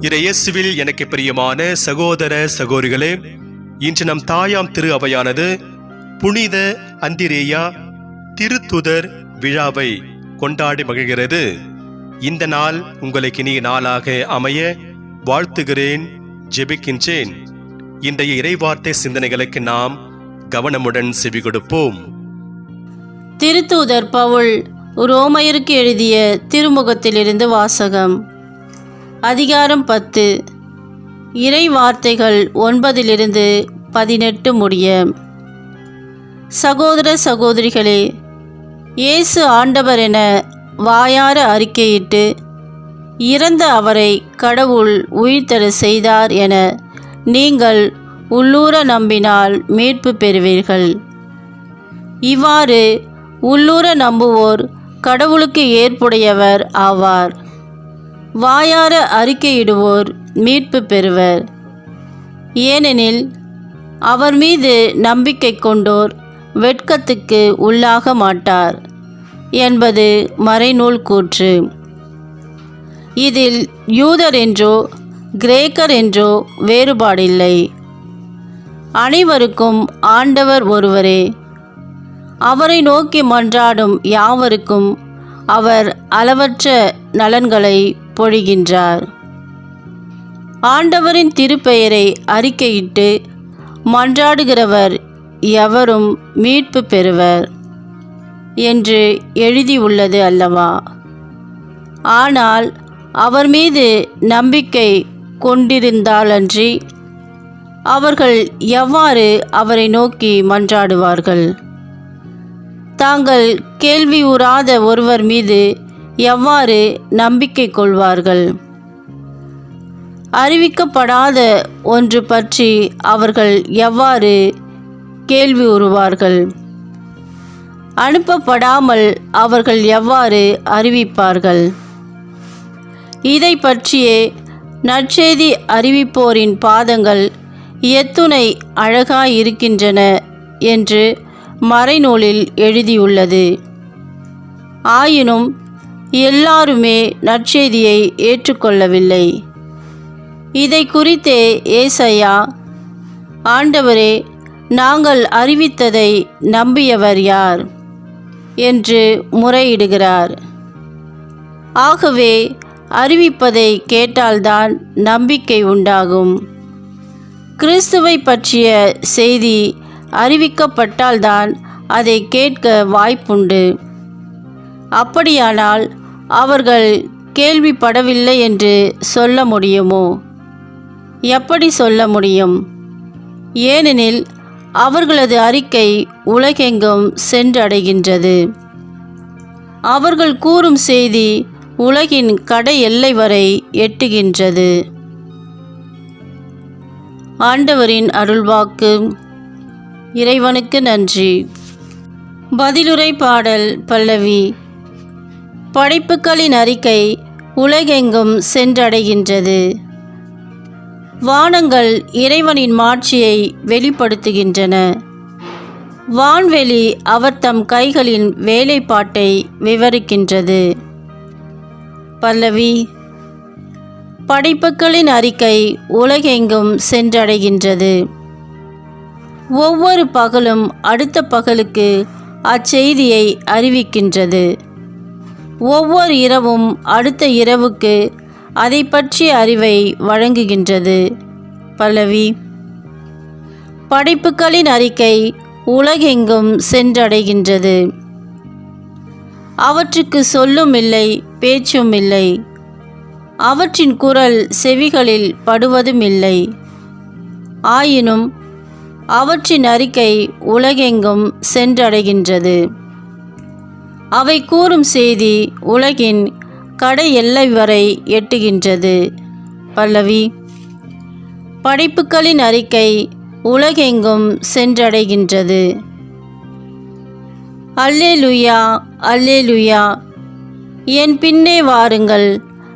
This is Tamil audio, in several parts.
இறையேசுவில் எனக்கு பிரியமான சகோதர சகோதரிகளே இன்று நம் தாயாம் திரு அவையானது புனித அந்திரேயா திருத்துதர் விழாவை கொண்டாடி மகிழ்கிறது. இந்த நாள் உங்களுக்கு இனிய நாளாக அமைய வாழ்த்துகிறேன் ஜெபிக்கின்றேன். இன்றைய இறைவார்த்தை சிந்தனைகளுக்கு நாம் கவனமுடன் செவி கொடுப்போம். திருத்தூதர் பவுல் ரோமையருக்கு எழுதிய திருமுகத்திலிருந்து வாசகம். அதிகாரம் பத்து. இறை வார்த்தைகள் ஒன்பதிலிருந்து பதினெட்டு முடிய. சகோதர சகோதரிகளே இயேசு ஆண்டவர் என வாயார அறிக்கையிட்டு இறந்த அவரை கடவுள் உயிர்த்தெழ செய்தார் என நீங்கள் உள்ளூர நம்பினால் மீட்பு பெறுவீர்கள். இவ்வாறு உள்ளூர நம்புவோர் கடவுளுக்கு ஏற்புடையவர் ஆவார். வாயார அறிக்கையிடுவோர் மீட்பு பெறுவர். ஏனெனில் அவர் மீது நம்பிக்கை கொண்டோர் வெட்கத்துக்கு உள்ளாக மாட்டார் என்பது மறைநூல் கூற்று. இதில் யூதர் என்றோ கிரேக்கர் என்றோ வேறுபாடில்லை. அனைவருக்கும் ஆண்டவர் ஒருவரே. அவரை நோக்கி மன்றாடும் யாவருக்கும் அவர் அளவற்ற நலன்களை பொழிகின்றார் ஆண்டவரின் திருப்பெயரை அறிக்கையிட்டு மன்றாடுகிறவர் எவரும் மீட்பு பெறுவர் என்று எழுதியுள்ளது அல்லவா? ஆனால் அவர் மீது நம்பிக்கை கொண்டிருந்தாலன்றி அவர்கள் எவ்வாறு அவரை நோக்கி மன்றாடுவார்கள்? தாங்கள் கேள்வியுறாத ஒருவர் மீது எவ்வாறு நம்பிக்கை கொள்வார்கள்? அறிவிக்கப்படாத ஒன்று பற்றி அவர்கள் எவ்வாறு கேள்வி உறுவார்கள் அனுப்பப்படாமல் அவர்கள் எவ்வாறு அறிவிப்பார்கள்? இதை பற்றியே நற்செய்தி அறிவிப்போரின் பாதங்கள் எத்துணை அழகாயிருக்கின்றன என்று மறைநூலில் எழுதியுள்ளது. ஆயினும் எல்லாருமே நற்செய்தியை ஏற்றுக்கொள்ளவில்லை. இதை குறித்தே ஏசையா ஆண்டவரே நாங்கள் அறிவித்ததை நம்பியவர் யார்? என்று முறையிடுகிறார். ஆகவே அறிவிப்பதை கேட்டால்தான் நம்பிக்கை உண்டாகும். கிறிஸ்துவை பற்றிய செய்தி அறிவிக்கப்பட்டால்தான் அதை கேட்க வாய்ப்புண்டு. அப்படியானால் அவர்கள் கேள்விப்படவில்லை என்று சொல்ல முடியுமோ? எப்படி சொல்ல முடியும்? ஏனெனில் அவர்களது அறிக்கை உலகெங்கும் சென்றடைகின்றது. அவர்கள் கூறும் செய்தி உலகின் கடை எல்லை வரை எட்டுகின்றது. ஆண்டவரின் அருள்வாக்கு. இறைவனுக்கு நன்றி. பதிலுரை பாடல் பல்லவி படைப்புகளின் அறிக்கை உலகெங்கும் சென்றடைகின்றது. வானங்கள் இறைவனின் மாட்சியை வெளிப்படுத்துகின்றன. வான்வெளி அவர் தம் கைகளின் வேலைப்பாட்டை விவரிக்கின்றது. பல்லவி படைப்புகளின் அறிக்கை உலகெங்கும் சென்றடைகின்றது. ஒவ்வொரு பகலும் அடுத்த பகலுக்கு அச்செய்தியை அறிவிக்கின்றது. ஒவ்வொரு இரவும் அடுத்த இரவுக்கு அதை பற்றிய அறிவை வழங்குகின்றது. பல்லவி படைப்புகளின் அறிக்கை உலகெங்கும் சென்றடைகின்றது. அவற்றுக்கு சொல்லும் இல்லை பேச்சும் இல்லை. அவற்றின் குரல் செவிகளில் படுவதும் இல்லை. ஆயினும் அவற்றின் அறிக்கை உலகெங்கும் சென்றடைகின்றது. அவை கூறும் செய்தி உலகின் கடை எல்லை வரை எட்டுகின்றது. பல்லவி படைப்புகளின் அறிக்கை உலகெங்கும் சென்றடைகின்றது. அல்லே லுயா அல்லே லுயா என் பின்னே வாருங்கள்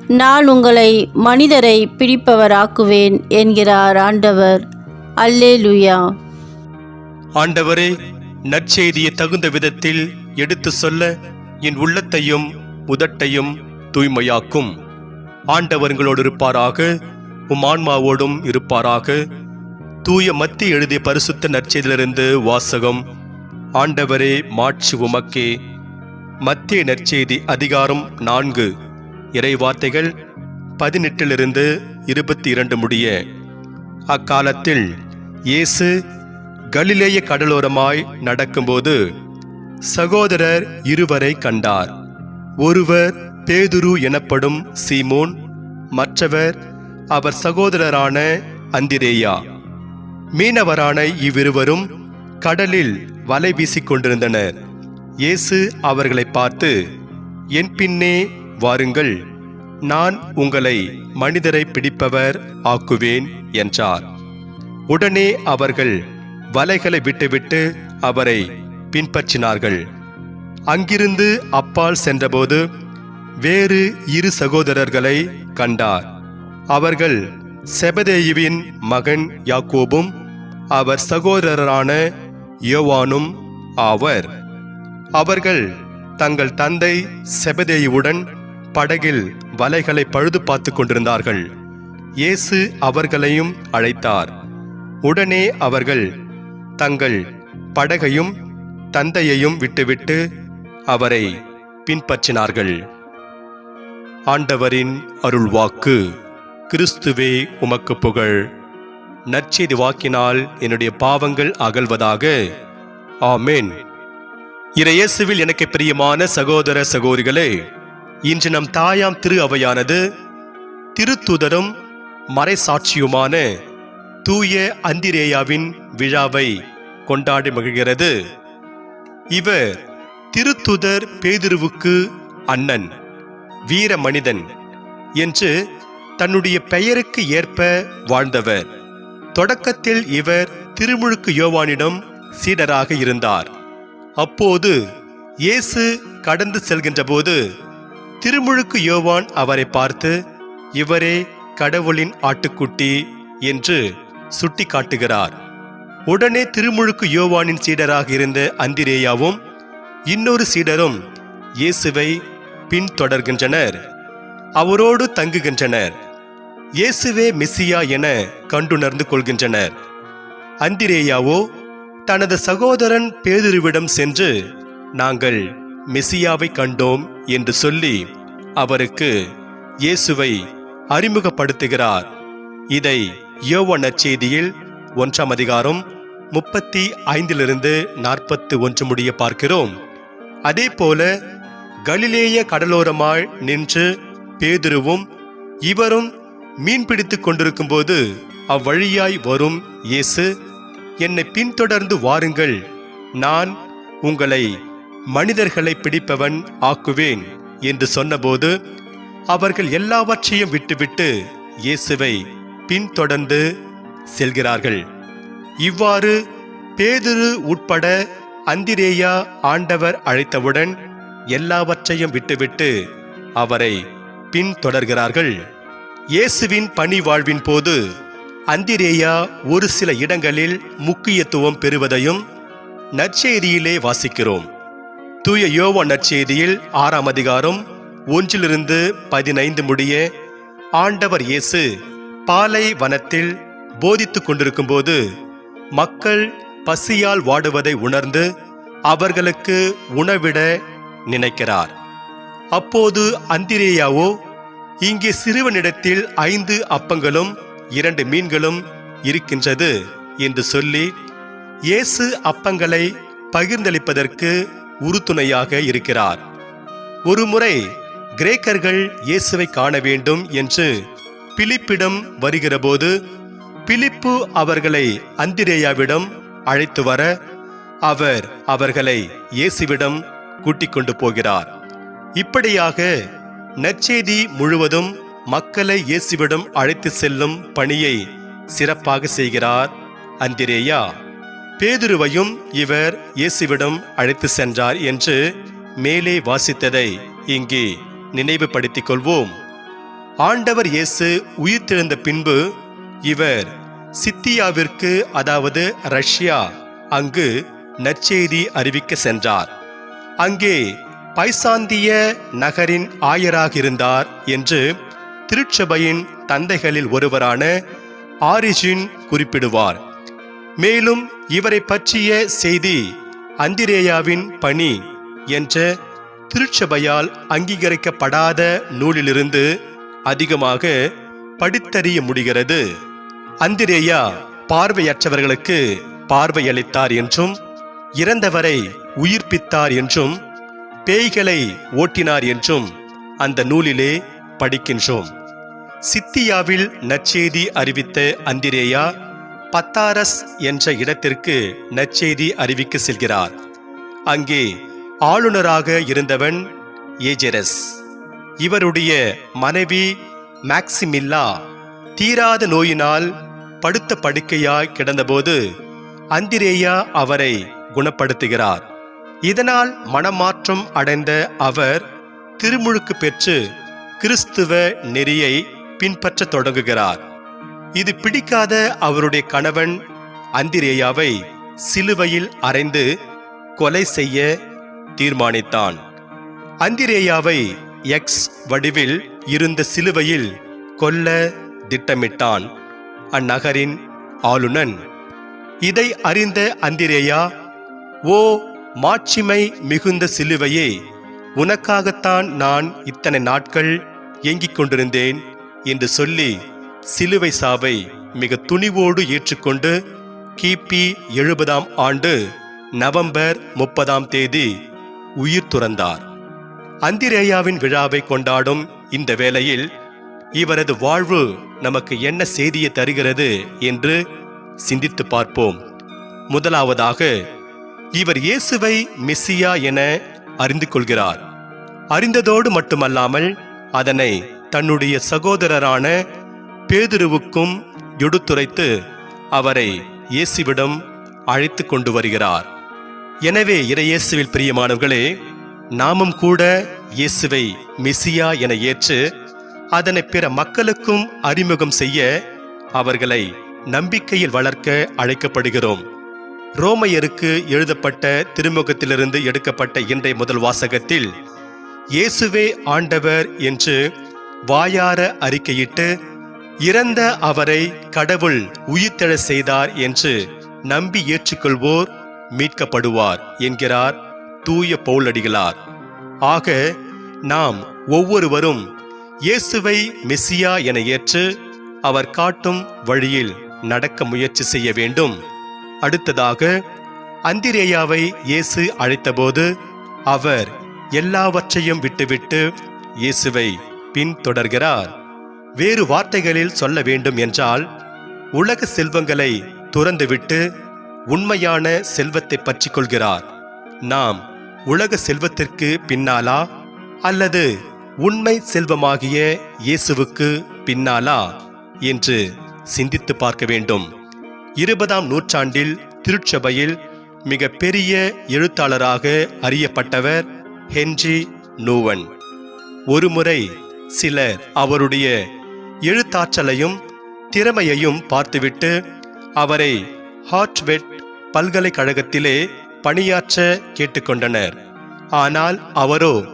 நான் உங்களை மனிதரை பிடிப்பவராக்குவேன் என்கிறார் ஆண்டவர். அல்லே லுயா ஆண்டவரே நற்செய்தியை தகுந்த விதத்தில் எடுத்து சொல்ல என் உள்ளத்தையும் உதட்டையும் தூய்மையாக்கும். ஆண்டவர்களோடு இருப்பாராக உம் ஆன்மாவோடும் இருப்பாராக. தூய மத்தி எழுதிய பரிசுத்த நற்செய்தியிலிருந்து வாசகம் ஆண்டவரே மாட்சி உமக்கே. மத்திய நற்செய்தி அதிகாரம் நான்கு இறை வார்த்தைகள் பதினெட்டிலிருந்து இருபத்தி இரண்டு முடிய. அக்காலத்தில் இயேசு கலிலேய கடலோரமாய் நடக்கும்போது சகோதரர் இருவரை கண்டார். ஒருவர் பேதுரு எனப்படும் சீமோன் மற்றவர் அவர் சகோதரரான அந்திரேயா. மீனவரான இவ்விருவரும் கடலில் வலை வீசிக் கொண்டிருந்தனர். இயேசு அவர்களை பார்த்து என் பின்னே வாருங்கள். நான் உங்களை மனிதரை பிடிப்பவர் ஆக்குவேன் என்றார். உடனே அவர்கள் வலைகளை விட்டுவிட்டு அவரை பின்பற்றினார்கள். அங்கிருந்து அப்பால் சென்றபோது வேறு இரு சகோதரர்களை கண்டார். அவர்கள் செபதேயுவின் மகன் யாக்கோபும் அவர் சகோதரரான யோவானும் ஆவர். அவர்கள் தங்கள் தந்தை செபதேயுவுடன் படகில் வலைகளை பழுது பார்த்து கொண்டிருந்தார்கள். இயேசு அவர்களையும் அழைத்தார். உடனே அவர்கள் தங்கள் படகையும் தந்தையையும் விட்டுவிட்டு அவரை பின்பற்றினார்கள். ஆண்டவரின் அருள்வாக்கு கிறிஸ்துவே உமக்கு புகழ். நற்செய்தி வாக்கினால் என்னுடைய பாவங்கள் அகல்வதாக. ஆமேன். இறையேசுவில் எனக்கு பிரியமான சகோதர சகோதரிகளே இன்று நம் தாயாம் திரு அவையானது திருத்துதரும் மறைசாட்சியுமான தூய அந்திரேயாவின் விழாவை கொண்டாடி மகிழ்கிறது. இவர் திருத்துதர் பேதிருவுக்கு அண்ணன் வீர மனிதன் என்று தன்னுடைய பெயருக்கு ஏற்ப வாழ்ந்தவர். தொடக்கத்தில் இவர் திருமுழுக்கு யோவானிடம் சீடராக இருந்தார். அப்போது இயேசு கடந்து செல்கின்றபோது திருமுழுக்கு யோவான் அவரை பார்த்து இவரே கடவுளின் ஆட்டுக்குட்டி என்று சுட்டிக்காட்டுகிறார். உடனே திருமுழுக்கு யோவானின் சீடராக இருந்த அந்திரேயாவும் இன்னொரு சீடரும் இயேசுவை பின்தொடர்கின்றனர். அவரோடு தங்குகின்றனர். இயேசுவே மெஸ்ஸியா என கண்டுணர்ந்து கொள்கின்றனர். அந்திரேயாவோ தனது சகோதரன் பேதுருவிடம் சென்று நாங்கள் மெசியாவை கண்டோம் என்று சொல்லி அவருக்கு இயேசுவை அறிமுகப்படுத்துகிறார். இதை யோவ நற்செய்தியில் ஒன்றாம் அதிகாரம் முப்பத்தி ஐந்திலிருந்து நாற்பத்து ஒன்று முடிய பார்க்கிறோம். அதே போல கலிலேய கடலோரமாய் நின்று பேதுருவும் இவரும் மீன் பிடித்துக் கொண்டிருக்கும்போது அவ்வழியாய் வரும் இயேசு என்னை பின்தொடர்ந்து வாருங்கள். நான் உங்களை மனிதர்களை பிடிப்பவன் ஆக்குவேன் என்று சொன்னபோது அவர்கள் எல்லாவற்றையும் விட்டுவிட்டு இயேசுவை பின்தொடர்ந்து செல்கிறார்கள். இவ்வாறு பேதுரு உட்பட அந்திரேயா ஆண்டவர் அழைத்தவுடன் எல்லாவற்றையும் விட்டுவிட்டு அவரை பின்தொடர்கிறார்கள். இயேசுவின் பணி வாழ்வின் போது அந்திரேயா ஒரு சில இடங்களில் முக்கியத்துவம் பெறுவதையும் நற்செய்தியிலே வாசிக்கிறோம். தூய யோவா நற்செய்தியில் ஆறாம் அதிகாரம் ஒன்றிலிருந்து பதினைந்து முடிய ஆண்டவர் இயேசு பாலை வனத்தில் போதித்துக் கொண்டிருக்கும்போது மக்கள் பசியால் வாடுவதை உணர்ந்து அவர்களுக்கு உணவிட நினைக்கிறார். அப்போது அந்திரேயாவோ இங்கே சிறுவனிடத்தில் ஐந்து அப்பங்களும் இரண்டு மீன்களும் இருக்கின்றது என்று சொல்லி இயேசு அப்பங்களை பகிர்ந்தளிப்பதற்கு உறுதுணையாக இருக்கிறார். ஒருமுறை கிரேக்கர்கள் இயேசுவை காண வேண்டும் என்று பிலிப்பிடம் வருகிறபோது பிலிப்பு அவர்களை அந்திரேயாவிடம் அழைத்து வர அவர் அவர்களை இயேசுவிடம் கூட்டிக் கொண்டு போகிறார். இப்படியாக நற்செய்தி முழுவதும் மக்களை இயேசுவிடம் அழைத்து செல்லும் பணியை சிறப்பாக செய்கிறார் அந்திரேயா. பேதுருவையும் இவர் இயேசுவிடம் அழைத்து சென்றார் என்று மேலே வாசித்ததை இங்கே நினைவுபடுத்திக் கொள்வோம். ஆண்டவர் இயேசு உயிர்த்தெழுந்த பின்பு இவர் சித்தியாவிற்கு அதாவது ரஷ்யா அங்கு நற்செய்தி அறிவிக்க சென்றார். அங்கே பைசாந்திய நகரின் ஆயராக இருந்தார் என்று திருச்சபையின் தந்தைகளில் ஒருவரான ஆரிஜின் குறிப்பிடுவார். மேலும் இவரை பற்றிய செய்தி அந்திரேயாவின் பணி என்ற திருச்சபையால் அங்கீகரிக்கப்படாத நூலிலிருந்து அதிகமாக படித்தறிய முடிகிறது. அந்திரேயா பார்வையற்றவர்களுக்கு பார்வையளித்தார் என்றும் இறந்தவரை உயிர்ப்பித்தார் என்றும் பேய்களை ஓட்டினார் என்றும் அந்த நூலிலே படிக்கின்றோம். சித்தியாவில் நற்செய்தி அறிவித்த அந்திரேயா பத்தாரஸ் என்ற இடத்திற்கு நற்செய்தி அறிவிக்க செல்கிறார். அங்கே ஆளுநராக இருந்தவன் ஏஜெரஸ். இவருடைய மனைவி மேக்சிமில்லா தீராத நோயினால் படுத்த படுக்கையாய் கிடந்தபோது அந்திரேயா அவரை குணப்படுத்துகிறார். இதனால் மனமாற்றம் அடைந்த அவர் திருமுழுக்கு பெற்று கிறிஸ்துவ நெறியை பின்பற்றத் தொடங்குகிறார். இது பிடிக்காத அவருடைய கணவன் அந்திரேயாவை சிலுவையில் அறைந்து கொலை செய்ய தீர்மானித்தான். அந்திரேயாவை எக்ஸ் வடிவில் இருந்த சிலுவையில் கொல்ல திட்டமிட்டான். அந்நகரின் ஆளுநன். இதை அறிந்த அந்திரேயா ஓ மாட்சிமை மிகுந்த சிலுவையே உனக்காகத்தான் நான் இத்தனை நாட்கள் ஏங்கிக் கொண்டிருந்தேன் என்று சொல்லி சிலுவை சாவை மிக துணிவோடு ஏற்றுக்கொண்டு கிபி எழுபதாம் ஆண்டு நவம்பர் முப்பதாம் தேதி உயிர் துறந்தார். அந்திரேயாவின் விழாவை கொண்டாடும் இந்த வேளையில் இவரது வாழ்வு நமக்கு என்ன செய்தியை தருகிறது என்று சிந்தித்து பார்ப்போம். முதலாவதாக இவர் இயேசுவை மெஸ்ஸியா என அறிந்து கொள்கிறார். அறிந்ததோடு மட்டுமல்லாமல் அதனை தன்னுடைய சகோதரரான பேதுருவுக்கும் எடுத்துரைத்து அவரை இயேசுவிடம் அழைத்து கொண்டு வருகிறார். எனவே இறையேசுவில் பிரியமானவர்களே நாமும் கூட இயேசுவை மெசியா என ஏற்று அதனை பிற மக்களுக்கும் அறிமுகம் செய்ய அவர்களை நம்பிக்கையில் வளர்க்க அழைக்கப்படுகிறோம். ரோமையருக்கு எழுதப்பட்ட திருமுகத்திலிருந்து எடுக்கப்பட்ட இன்றைய முதல் வாசகத்தில் இயேசுவே ஆண்டவர் என்று வாயார அறிக்கையிட்டு இறந்த அவரை கடவுள் உயிர்த்தெழ செய்தார் என்று நம்பி ஏற்றுக்கொள்வோர் மீட்கப்படுவார் என்கிறார் தூய பவுலடிகளார். ஆக நாம் ஒவ்வொருவரும் இயேசுவை மெஸ்ஸியா என ஏற்று அவர் காட்டும் வழியில் நடக்க முயற்சி செய்ய வேண்டும். அடுத்ததாக அந்திரேயாவை இயேசு அழைத்தபோது அவர் எல்லாவற்றையும் விட்டுவிட்டு இயேசுவை பின்தொடர்கிறார். வேறு வார்த்தைகளில் சொல்ல வேண்டும் என்றால் உலக செல்வங்களை துறந்துவிட்டு உண்மையான செல்வத்தை பற்றிக் கொள்கிறார். நாம் உலக செல்வத்திற்கு பின்னாலா அல்லது உண்மை செல்வமாகிய இயேசுவுக்கு பின்னாலா என்று சிந்தித்து பார்க்க வேண்டும். இருபதாம் நூற்றாண்டில் திருச்சபையில் மிக பெரிய எழுத்தாளராக அறியப்பட்டவர் ஹென்றி நூவன். ஒருமுறை சிலர் அவருடைய எழுத்தாற்றலையும் திறமையையும் பார்த்துவிட்டு அவரை ஹார்ட்வெட் பல்கலைக்கழகத்திலே பணியாற்ற கேட்டுக்கொண்டனர். ஆனால் அவரோ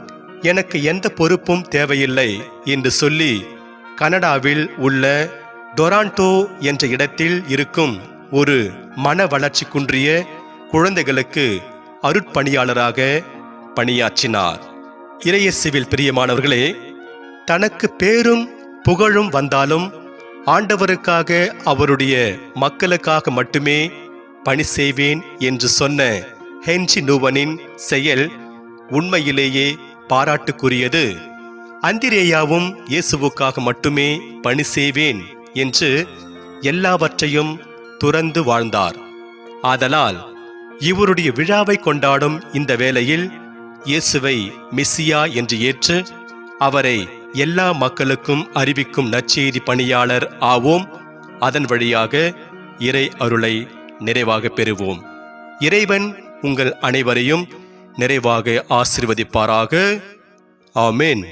எனக்கு எந்த பொறுப்பும் தேவையில்லை என்று சொல்லி கனடாவில் உள்ள டொராண்டோ என்ற இடத்தில் இருக்கும் ஒரு மன வளர்ச்சி குன்றிய குழந்தைகளுக்கு அருட்பணியாளராக பணியாற்றினார். இறையேசுவில் பிரியமானவர்களே தனக்கு பேரும் புகழும் வந்தாலும் ஆண்டவருக்காக அவருடைய மக்களுக்காக மட்டுமே பணி செய்வேன் என்று சொன்ன ஹென்றி நூவனின் செயல் உண்மையிலேயே பாராட்டுக்குரியது. அந்திரேயாவும் இயேசுவுக்காக மட்டுமே பணி செய்வேன் என்று எல்லாவற்றையும் துறந்து வாழ்ந்தார். ஆதலால் இவருடைய விழாவை கொண்டாடும் இந்த வேளையில் இயேசுவை மெஸ்ஸியா என்று ஏற்று அவரை எல்லா மக்களுக்கும் அறிவிக்கும் நற்செய்தி பணியாளர் ஆவோம். அதன் வழியாக இறை அருளை நிறைவாக பெறுவோம். இறைவன் உங்கள் அனைவரையும் நிறைவாக ஆசிர்வதிப்பாராக. ஆமென்.